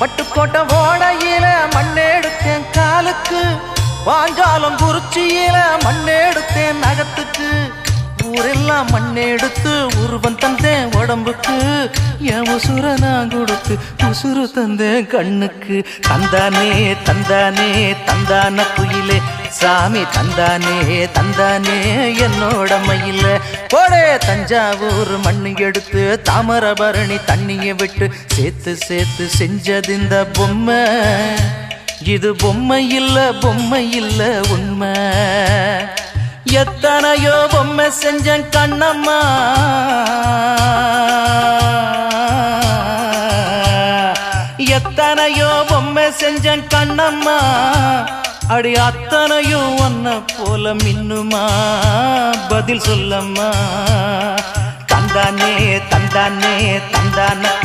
பட்டுக்கோட்டை ஓடையில மண்ணெடுத்தேன் காலுக்கு. பாஞ்சாலம் குறிச்சியில மண்ணெடு ஊரெல்லாம் மண்ணெடுத்து உருவம் தந்தேன் உடம்புக்கு. என் உசுர நான் கொடுத்து உசுறு தந்தேன் கண்ணுக்கு. தந்தானே தந்தானே தந்தான குயிலே. சாமி தந்தானே தந்தானே என்னோட மயில. போடே தஞ்சாவூர் மண்ணு எடுத்து தாமரபரணி தண்ணியை விட்டு சேர்த்து சேர்த்து செஞ்சது இந்த பொம்மை. இது பொம்மை இல்ல பொம்மை இல்ல உண்மை. எத்தனையோ பொம்மை செஞ்சேன் கண்ணம்மா. எத்தனையோ பொம்மை செஞ்சேன் கண்ணம்மா. அடி அத்தனையும் ஒன்ன போல மின்னுமா? பதில் சொல்லம்மா. தந்தானே தந்தானே தந்தான.